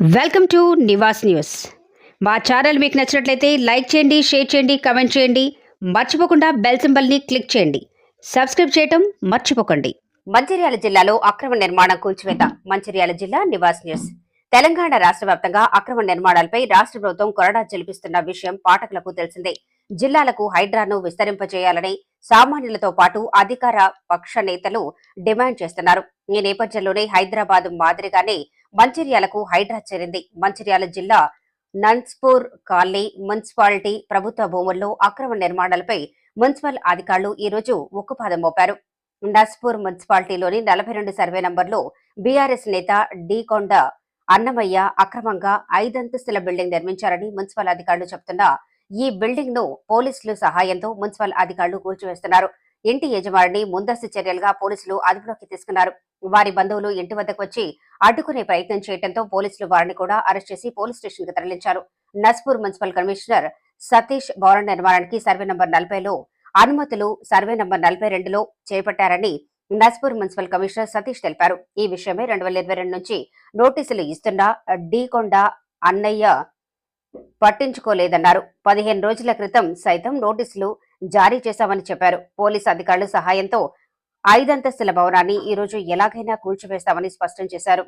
Welcome to Niwas news. మా channel మీకు నచ్చినట్లయితే లైక్ చేయండి షేర్ చేయండి కమెంట్ చేయండి. మర్చిపోకుండా బెల్ సింబల్ని క్లిక్ చేయండి. సబ్స్క్రైబ్ చేయటం మర్చిపోకండి. మంచిర్యాల జిల్లాలో అక్రమ నిర్మాణం కూల్చివేత మంచిర్యాల జిల్లా నివాస్ న్యూస్. తెలంగాణ రాష్ట్ర వ్యాప్తంగా అక్రమ నిర్మాణాలపై రాష్ట్ర ప్రభుత్వం కొరడా జలిపిస్తున్న విషయం పాఠకులకు తెలిసిందే. జిల్లాలకు హైడ్రాను విస్తరింపజేయాలని సామాన్యులతో పాటు అధికార పక్ష నేతలు డిమాండ్ చేస్తున్నారు. ఈ నేపథ్యంలోనే హైదరాబాద్ మాదిరిగానే మంచిర్యాలకు హైడ్రా చేరింది. మంచిర్యాల జిల్లా నన్స్పూర్ కాలనీ మున్సిపాలిటీ ప్రభుత్వ భూముల్లో అక్రమ నిర్మాణాలపై మున్సిపల్ అధికారులు ఈ రోజు ఉక్కుపాదం మోపారు. నస్పూర్ మున్సిపాలిటీలోని నలభై రెండు సర్వే నంబర్లో బీఆర్ఎస్ నేత డీకొండ అన్నమయ్య అక్రమంగా ఐదంతస్తుల బిల్డింగ్ నిర్మించారని మున్సిపల్ అధికారులు చెబుతున్నా ఈ బిల్డింగ్ను పోలీసులు సహాయంతో మున్సిపల్ అధికారులు కూల్చివేస్తున్నారు. ఇంటి యజమానిని ముందస్తు చర్యలుగా పోలీసులు అదుపులోకి తీసుకున్నారు. వారి బంధువులు ఇంటి వద్దకు వచ్చి అడ్డుకునే ప్రయత్నం చేయడంతో పోలీసులు వారిని కూడా అరెస్ట్ చేసి పోలీస్ స్టేషన్కు తరలించారు. నస్పూర్ మున్సిపల్ కమిషనర్ సతీష్ భవన నిర్మాణానికి సర్వే నంబర్ నలభైలో అనుమతులు సర్వే నంబర్ నలభై రెండులో చేపట్టారని నస్పూర్ మున్సిపల్ కమిషనర్ సతీష్ తెలిపారు. ఈ విషయమై రెండు వేల ఇరవై రెండు నుంచి నోటీసులు ఇస్తున్న డీకొండ అన్నయ్య పట్టించుకోలేదన్నారు. పదిహేను రోజుల క్రితం సైతం నోటీసులు జారీ చేశామని చెప్పారు. పోలీసు అధికారుల సహాయంతో ఐదంతస్తుల భవనాన్ని ఈ రోజు ఎలాగైనా కూల్చివేస్తామని స్పష్టం చేశారు.